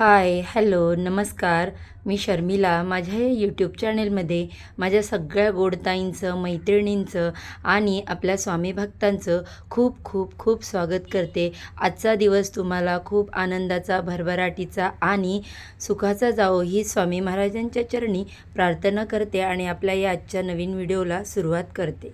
Hi hello नमस्कार. मी शर्मिला. माझ्या या यूट्यूब चॅनेलमध्ये माझ्या सगळ्या गोडताईंचं मैत्रिणींचं आणि आपल्या स्वामी भक्तांचं खूप खूप खूप स्वागत करते. आजचा दिवस तुम्हाला खूप आनंदाचा भरभराटीचा आणि सुखाचा जावो ही स्वामी महाराजांच्या चरणी प्रार्थना करते आणि आपल्या या आजच्या नवीन व्हिडिओला सुरुवात करते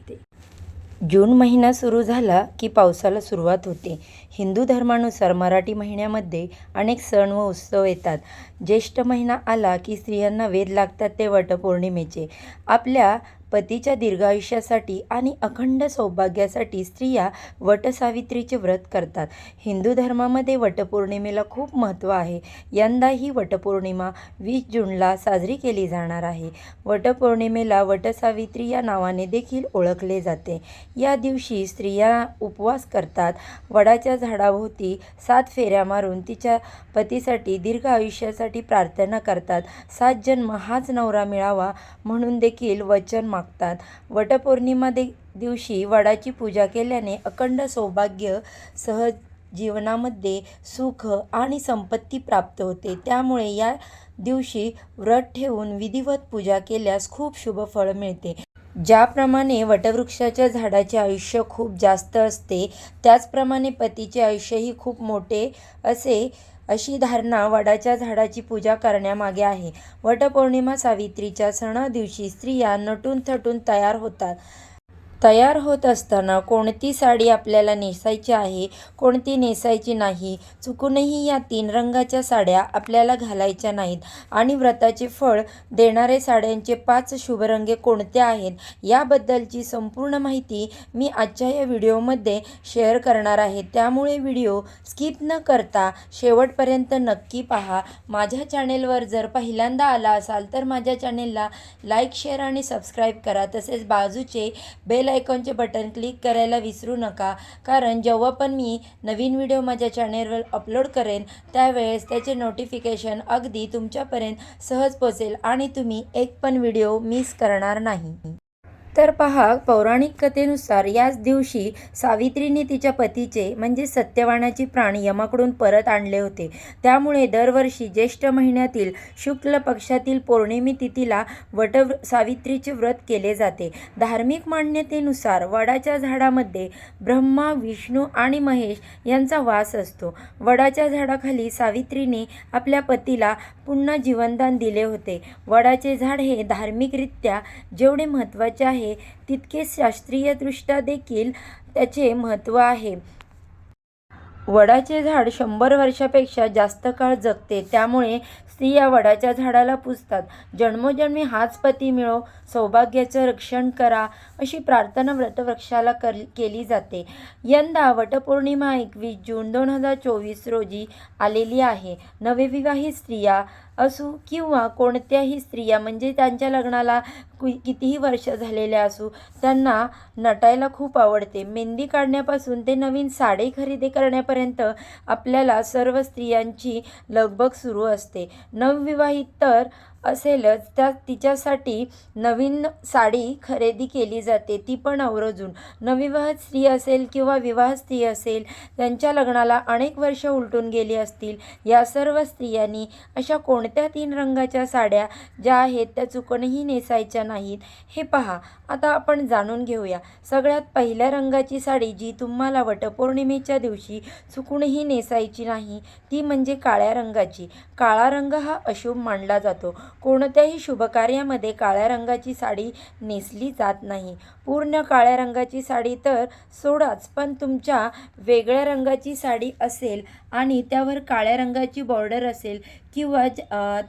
जून महिना सुरू झाला की पावसाला सुरुवात होते. हिंदू धर्मानुसार मराठी महिन्यामध्ये अनेक सण व उत्सव येतात. ज्येष्ठ महिना आला की स्त्रियांना वेध लागतात ते वटपौर्णिमेचे. आपल्या पतीच्या दीर्घायुष्यासाठी आणि अखंड सौभाग्यासाठी स्त्रिया वटसावित्रीचे व्रत करतात. हिंदू धर्मामध्ये वटपौर्णिमेला खूप महत्त्व आहे. यंदा ही वटपौर्णिमा वीस जूनला साजरी केली जाणार आहे. वटपौर्णिमेला वटसावित्री या नावाने देखील ओळखले जाते. या दिवशी स्त्रिया उपवास करतात. वडाच्या झाडाभोवती सात फेऱ्या मारून तिच्या पतीसाठी दीर्घ आयुष्यासाठी प्रार्थना करतात. सात जन्म हाच नवरा मिळावा म्हणून देखील वचन मागतात. वटपौर्णिमा दे दिवशी वडाची पूजा केल्याने अखंड सौभाग्य सहज जीवनामध्ये सुख आणि संपत्ती प्राप्त होते. त्यामुळे या दिवशी व्रत ठेवून विधिवत पूजा केल्यास खूप शुभ फळ मिळते. ज्याप्रमाणे वटवृक्षाच्या झाडाचे आयुष्य खूप जास्त असते त्याचप्रमाणे पतीचे आयुष्यही खूप मोठे असे अशी धारणा वडाच्या झाडाची पूजा करण्यामागे आहे. वटपौर्णिमा सावित्रीच्या सणा दिवशी स्त्रिया नटून थटून तयार होतात. तयार होत असताना कोणती साडी आपल्याला नेसायची आहे कोणती नेसायची नाही चुकूनही या तीन रंगाच्या साड्या आपल्याला घालायच्या नाहीत. आणि व्रताचे फळ देणारे साड्यांचे पाच शुभरंगे कोणते आहेत याबद्दलची संपूर्ण माहिती मी आजच्या या व्हिडिओमध्ये शेअर करणार आहे. त्यामुळे व्हिडिओ स्किप न करता शेवटपर्यंत नक्की पहा. माझ्या चॅनेलवर जर पहिल्यांदा आला असाल तर माझ्या चॅनेलला लाईक शेअर आणि सबस्क्राईब करा. तसेच बाजूचे बेल आयकॉनचे बटन क्लिक करायला विसरू नका. कारण जेव्हा पण मी नवीन व्हिडिओ माझ्या चॅनेलवर अपलोड करेन त्यावेळेस त्याचे नोटिफिकेशन अगदी तुमच्यापर्यंत सहज पोचेल आणि तुम्ही एक पण व्हिडिओ मिस करणार नाही. तर पहा पौराणिक कथेनुसार याच दिवशी सावित्रीने तिच्या पतीचे म्हणजे सत्यवानाची प्राण यमाकडून परत आणले होते. त्यामुळे दरवर्षी ज्येष्ठ महिन्यातील शुक्ल पक्षातील पौर्णिमी तिथीला वट सावित्रीचे व्रत केले जाते. धार्मिक मान्यतेनुसार वडाच्या झाडामध्ये ब्रह्मा विष्णू आणि महेश यांचा वास असतो. वडाच्या झाडाखाली सावित्रीने आपल्या पतीला पुन्हा जीवनदान दिले होते. वडाचे झाड हे धार्मिकरित्या जेवढे महत्त्वाचे आहे तितकेच शास्त्रीयदृष्ट्या देखील त्याचे महत्त्व आहे. वडाचे झाड शंभर वर्षापेक्षा जास्त काळ जगते. त्यामुळे स्त्रिया वडाच्या झाडाला पुजतात जन्मोजन्मी हाच पती मिळो सौभाग्याचं रक्षण करा अशी प्रार्थना व्रतवृक्षाला कर केली जाते. यंदा वटपौर्णिमा एकवीस जून दोन हजार चोवीस रोजी आलेली आहे. नवविवाहित स्त्रिया असू किंवा कोणत्याही स्त्रिया म्हणजे त्यांच्या लग्नाला कु कितीही वर्ष झालेल्या असू त्यांना नटायला खूप आवडते. मेहंदी काढण्यापासून ते नवीन साडी खरेदी करण्यापर्यंत आपल्याला सर्व स्त्रियांची लगबग सुरू असते. नवविवाहित तर असेलच त्या तिच्यासाठी नवीन साडी खरेदी केली जाते ती पण आवर्जून नवविवाहित स्त्री असेल किंवा विवाह स्त्री असेल त्यांच्या लग्नाला अनेक वर्ष उलटून गेली असतील. या सर्व स्त्रियांनी अशा कोणत्या तीन रंगाच्या साड्या ज्या आहेत त्या चुकूनही नेसायच्या नाहीत? हे पहा आता आपण जाणून घेऊया. सगळ्यात पहिल्या रंगाची साडी जी तुम्हाला वटपौर्णिमेच्या दिवशी चुकूनही नेसायची नाही ती म्हणजे काळ्या रंगाची. काळा रंग हा अशुभ मानला जातो. कोणत्याही शुभकार्यामध्ये काळ्या रंगाची साडी नेसली जात नाही. पूर्ण काळ्या रंगाची साडी तर सोडाच पण तुमच्या वेगळ्या रंगाची साडी असेल आणि त्यावर काळ्या रंगाची बॉर्डर असेल किंवा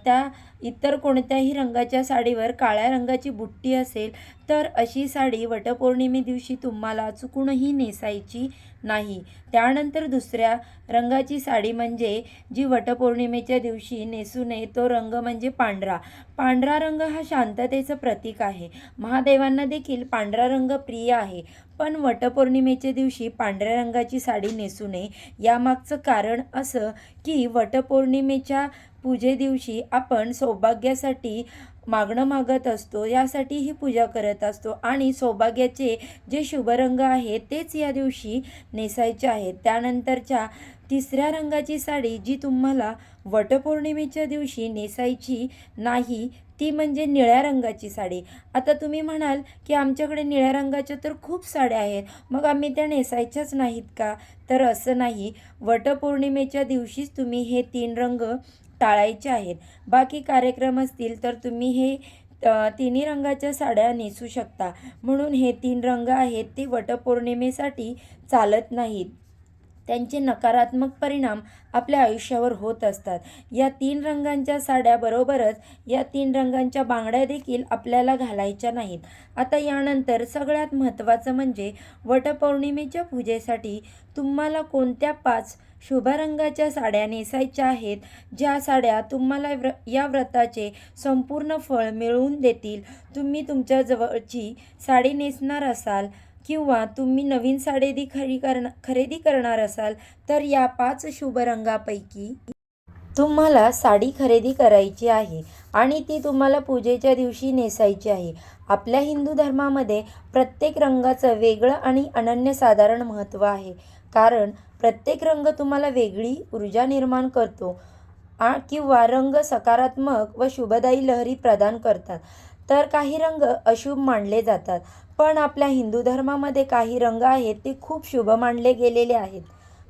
त्या इतर कोणत्याही रंगाच्या साडीवर काळ्या रंगाची बुट्टी असेल तर अशी साडी वटपौर्णिमे दिवशी तुम्हाला चुकूनही नेसायची नाही. त्यानंतर दुसऱ्या रंगाची साडी म्हणजे जी वटपौर्णिमेच्या दिवशी नेसू नये तो रंग म्हणजे पांढरा. पांढरा रंग हा शांततेचं प्रतीक आहे. महादेवांना देखील पांढरा रंग प्रिय आहे. पण वटपौर्णिमेच्या दिवशी पांढऱ्या रंगाची साडी नेसू नये यामागचं कारण असं की वटपौर्णिमेच्या पूजे दिवशी आपण सौभाग्यासाठी मागणं मागत असतो यासाठी ही पूजा करत असतो. आणि सौभाग्याचे जे शुभ रंग आहेत तेच या दिवशी नेसायचे आहेत. त्यानंतरच्या तिसऱ्या रंगाची साडी जी तुम्हाला वटपौर्णिमेच्या दिवशी नेसायची नाही ती म्हणजे निळ्या रंगाची साडी. आता तुम्ही म्हणाल की आमच्याकडे निळ्या रंगाच्या तर खूप साड्या आहेत. मग आम्ही त्या नेसायच्याच नाहीत का? तर असं नाही. वटपौर्णिमेच्या दिवशीच तुम्ही हे तीन रंग टाळायचे आहेत. बाकी कार्यक्रम असतील तर तुम्ही हे तिन्ही रंगाच्या साड्या नेसू शकता. म्हणून हे तीन रंग आहेत ते वटपौर्णिमेसाठी चालत नाहीत. त्यांचे नकारात्मक परिणाम आपल्या आयुष्यावर होत असतात. या तीन रंगांच्या साड्याबरोबरच या तीन रंगांच्या बांगड्या देखील आपल्याला घालायच्या नाहीत. आता यानंतर सगळ्यात महत्त्वाचं म्हणजे वटपौर्णिमेच्या पूजेसाठी तुम्हाला कोणत्या पाच शुभ रंगाच्या साड्या नेसायच्या आहेत? ज्या साड्या तुम्हाला व्र या व्रताचे संपूर्ण फळ मिळवून देतील. तुम्ही तुमच्या जवळची साडी नेसणार असाल. किंवा तुम्ही नवीन साडेदी खरी करण खरेदी करणार असाल तर या पाच शुभ रंगापैकी तुम्हाला साडी खरेदी करायची आहे आणि ती तुम्हाला पूजेच्या दिवशी नेसायची आहे. आपल्या हिंदू धर्मामध्ये प्रत्येक रंगाचं वेगळं आणि अनन्यसाधारण महत्त्व आहे. कारण प्रत्येक रंग तुम्हाला वेगळी ऊर्जा निर्माण करतो आ किंवा रंग सकारात्मक व शुभदायी लहरी प्रदान करतात. तर काही रंग अशुभ मानले जातात. पण आपल्या हिंदू धर्मामध्ये काही रंग आहेत ते खूप शुभ मानले गेलेले आहेत.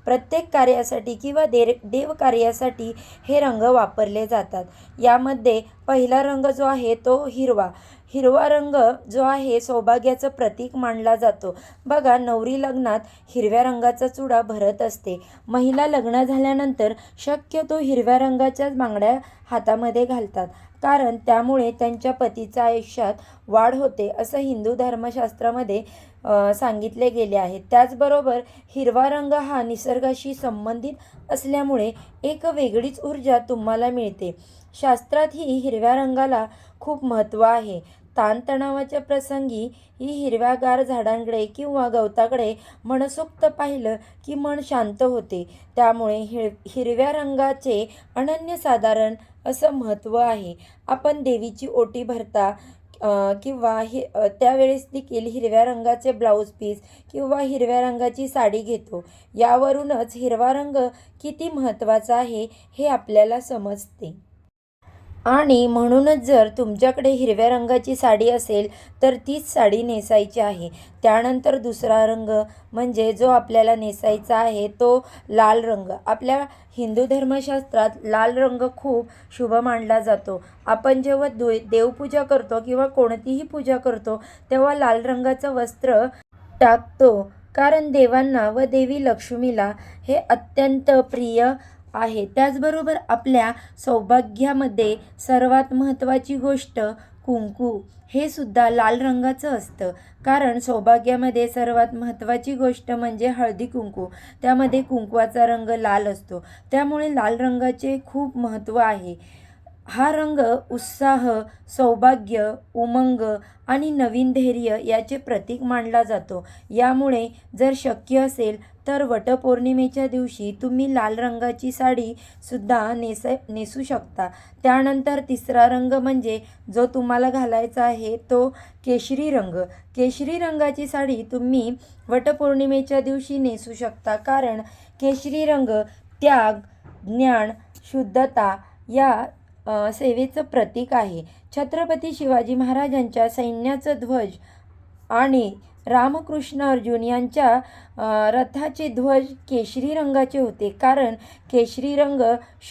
प्रत्येक कार्यासाठी किंवा देर देव कार्यासाठी हे रंग वापरले जातात. यामध्ये पहिला रंग जो आहे तो हिरवा. हिरवा रंग जो आहे सौभाग्याचं प्रतीक मानला जातो. बघा नवरी लग्नात हिरव्या रंगाचा चुडा भरत असते. महिला लग्न झाल्यानंतर शक्यतो हिरव्या रंगाच्याच बांगड्या हातामध्ये घालतात. कारण त्यामुळे त्यांच्या पतीच्या आयुष्यात वाढ होते असं हिंदू धर्मशास्त्रामध्ये सांगितले गेले आहे. त्याचबरोबर हिरवा रंग हा निसर्गाशी संबंधित असल्यामुळे एक वेगळीच ऊर्जा तुम्हाला मिळते. शास्त्रातही हिरव्या रंगाला खूप महत्त्व आहे. ताणतणावाच्या प्रसंगी ही हिरव्यागार झाडांकडे किंवा गवताकडे मनसोक्त पाहिलं की मन शांत होते. त्यामुळे हिर हिरव्या रंगाचे अनन्यसाधारण असं महत्त्व आहे. आपण देवीची ओटी भरता किंवा हि त्यावेळेस देखील हिरव्या रंगाचे ब्लाऊज पीस किंवा हिरव्या रंगाची साडी घेतो. यावरूनच हिरवा रंग किती महत्त्वाचा आहे हे आपल्याला समजते. आणि म्हणूनच जर तुमच्याकडे हिरव्या रंगाची साडी असेल तर तीच साडी नेसायची आहे. त्यानंतर दुसरा रंग म्हणजे जो आपल्याला नेसायचा आहे तो लाल रंग. आपल्या हिंदू धर्मशास्त्रात लाल रंग खूप शुभ मानला जातो. आपण जेव्हा दु देवपूजा करतो किंवा कोणतीही पूजा करतो तेव्हा लाल रंगाचं वस्त्र टाकतो. कारण देवांना व देवी लक्ष्मीला हे अत्यंत प्रिय आहे. त्याचबरोबर आपल्या सौभाग्यामध्ये सर्वात महत्त्वाची गोष्ट कुंकू. हे सुद्धा लाल रंगाचं असतं. कारण सौभाग्यामध्ये सर्वात महत्त्वाची गोष्ट म्हणजे हळदी कुंकू. त्यामध्ये कुंकवाचा रंग लाल असतो. त्यामुळे लाल रंगाचे खूप महत्त्व आहे. हा रंग उत्साह सौभाग्य उमंग आणि नवीन धैर्य याचे प्रतीक मानला जातो. यामुळे जर शक्य असेल तर वटपौर्णिमेच्या दिवशी तुम्ही लाल रंगाची साडी सुद्धा नेस नेसू शकता. त्यानंतर तिसरा रंग म्हणजे जो तुम्हाला घालायचा आहे तो केशरी रंग. केशरी रंगाची साडी तुम्ही वटपौर्णिमेच्या दिवशी नेसू शकता कारण केशरी रंग त्याग ज्ञान शुद्धता या सेवेचं प्रतीक आहे. छत्रपती शिवाजी महाराजांच्या सैन्याचं ध्वज आणि रामकृष्ण अर्जुन यांच्या रथाचे ध्वज केशरी रंगाचे होते. कारण केशरी रंग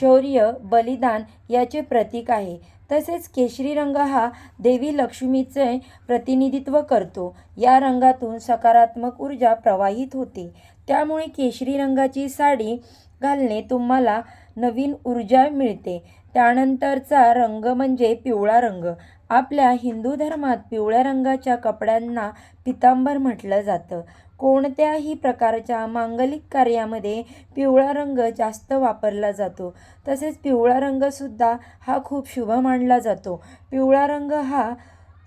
शौर्य बलिदान याचे प्रतीक आहे. तसेच केशरी रंग हा देवी लक्ष्मीचे प्रतिनिधित्व करतो. या रंगातून सकारात्मक ऊर्जा प्रवाहित होते. त्यामुळे केशरी रंगाची साडी घालणे तुम्हाला नवीन ऊर्जा मिळते. त्यानंतरचा रंग म्हणजे पिवळा रंग. आपल्या हिंदू धर्मात पिवळ्या रंगाच्या कपड्यांना पितांबर म्हटलं जातं. कोणत्याही प्रकारच्या मांगलिक कार्यामध्ये पिवळा रंग जास्त वापरला जातो. तसेच पिवळा रंगसुद्धा हा खूप शुभ मानला जातो. पिवळा रंग हा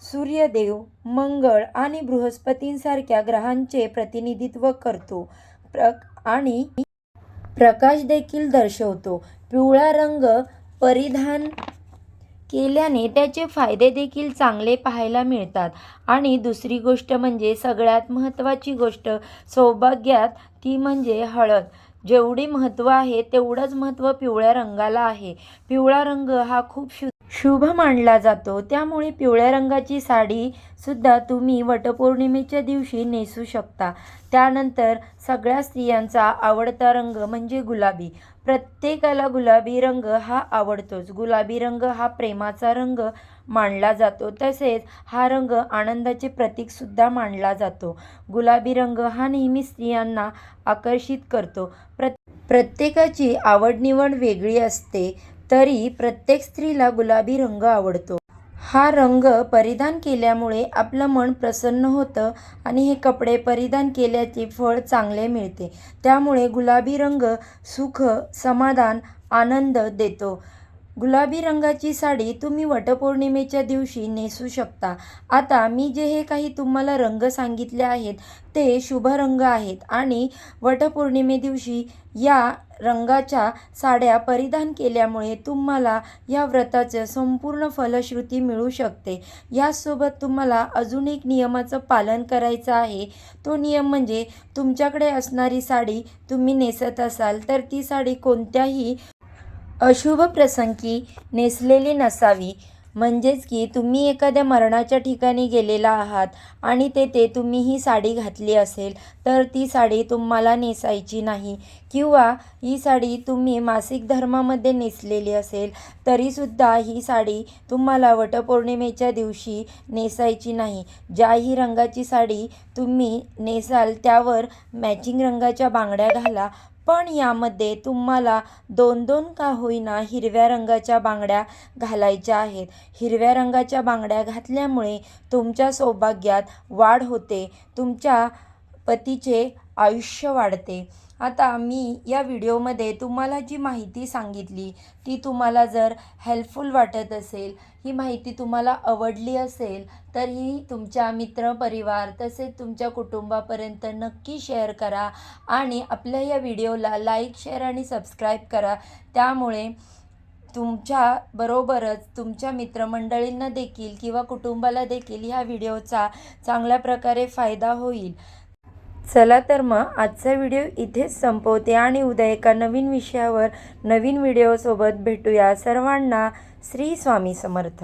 सूर्यदेव मंगळ आणि बृहस्पतींसारख्या ग्रहांचे प्रतिनिधित्व करतो. प्र आणि प्रकाश देखील दर्शवतो. पिवळा रंग परिधान केल्याने त्याचे फायदे देखील चांगले पाहायला मिळतात. आणि दुसरी गोष्ट म्हणजे सगळ्यात महत्त्वाची गोष्ट सौभाग्यात ती म्हणजे हळद. जेवढी महत्त्व आहे तेवढंच महत्त्व पिवळ्या रंगाला आहे. पिवळा रंग हा खूप शु शुभ मानला जातो. त्यामुळे पिवळ्या रंगाची साडी सुद्धा तुम्ही वटपौर्णिमेच्या दिवशी नेसू शकता. त्यानंतर सगळ्या स्त्रियांचा आवडता रंग म्हणजे गुलाबी. प्रत्येकाला गुलाबी रंग हा आवडतोच. गुलाबी रंग हा प्रेमाचा रंग मानला जातो. तसेच हा रंग आनंदाचे प्रतीकसुद्धा मानला जातो. गुलाबी रंग हा नेहमी स्त्रियांना आकर्षित करतो. प्र प्रत्येकाची आवडनिवड वेगळी असते. तरी प्रत्येक स्त्रीला गुलाबी रंग आवडतो. हा रंग परिधान केल्यामुळे आपलं मन प्रसन्न होतं आणि हे कपडे परिधान केल्याचे फळ चांगले मिळते. त्यामुळे गुलाबी रंग सुख समाधान आनंद देतो. गुलाबी रंगाची साडी तुम्ही वटपौर्णिमेच्या दिवशी नेसू शकता. आता मी जे हे काही तुम्हाला रंग सांगितले आहेत ते शुभ रंग आहेत आणि वटपौर्णिमे दिवशी या रंगाच्या साड्या परिधान केल्यामुळे तुम्हाला या व्रताचं संपूर्ण फलश्रुती मिळू शकते. याचसोबत तुम्हाला अजून एक नियमाचं पालन करायचं आहे. तो नियम म्हणजे तुमच्याकडे असणारी साडी तुम्ही नेसत असाल तर ती साडी कोणत्याही अशुभ प्रसंगी नेसलेली नसावी. म्हणजेच की तुम्ही एखाद्या मरणाच्या ठिकाणी गेलेला आहात आणि तेथे तुम्ही ही साडी घातली असेल तर ती साडी तुम्हाला नेसायची नाही. किंवा ही साडी तुम्ही मासिक धर्मामध्ये नेसलेली असेल तरीसुद्धा ही साडी तुम्हाला वटपौर्णिमेच्या दिवशी नेसायची नाही. ज्याही रंगाची साडी तुम्ही नेसाल त्यावर मॅचिंग रंगाच्या बांगड्या घाला पण यामध्ये तुम्हाला दोन दोन का होईना हिरव्या रंगाच्या बांगड्या घालायच्या आहेत. हिरव्या रंगाच्या बांगड्या घातल्यामुळे तुमच्या सौभाग्यात वाढ होते. तुमच्या पतीचे आयुष्य वाढते. आता मी या व्हिडिओमध्ये तुम्हाला जी माहिती सांगितली ती तुम्हाला जर हेल्पफुल वाटत असेल ही माहिती तुम्हाला आवडली असेल तर ही तुमच्या मित्रपरिवार तसेच तुमच्या कुटुंबापर्यंत नक्की शेअर करा आणि आपल्या या व्हिडिओला लाईक शेअर आणि सबस्क्राईब करा. त्यामुळे तुमच्या बरोबरच तुमच्या मित्रमंडळींना देखील किंवा कुटुंबाला देखील ह्या व्हिडिओचा चांगल्या प्रकारे फायदा होईल. चला तर मग आजचा व्हिडिओ इथेच संपवते आणि उद्या एका नवीन विषयावर नवीन व्हिडिओसोबत भेटूया सर्वांना श्री स्वामी समर्थ.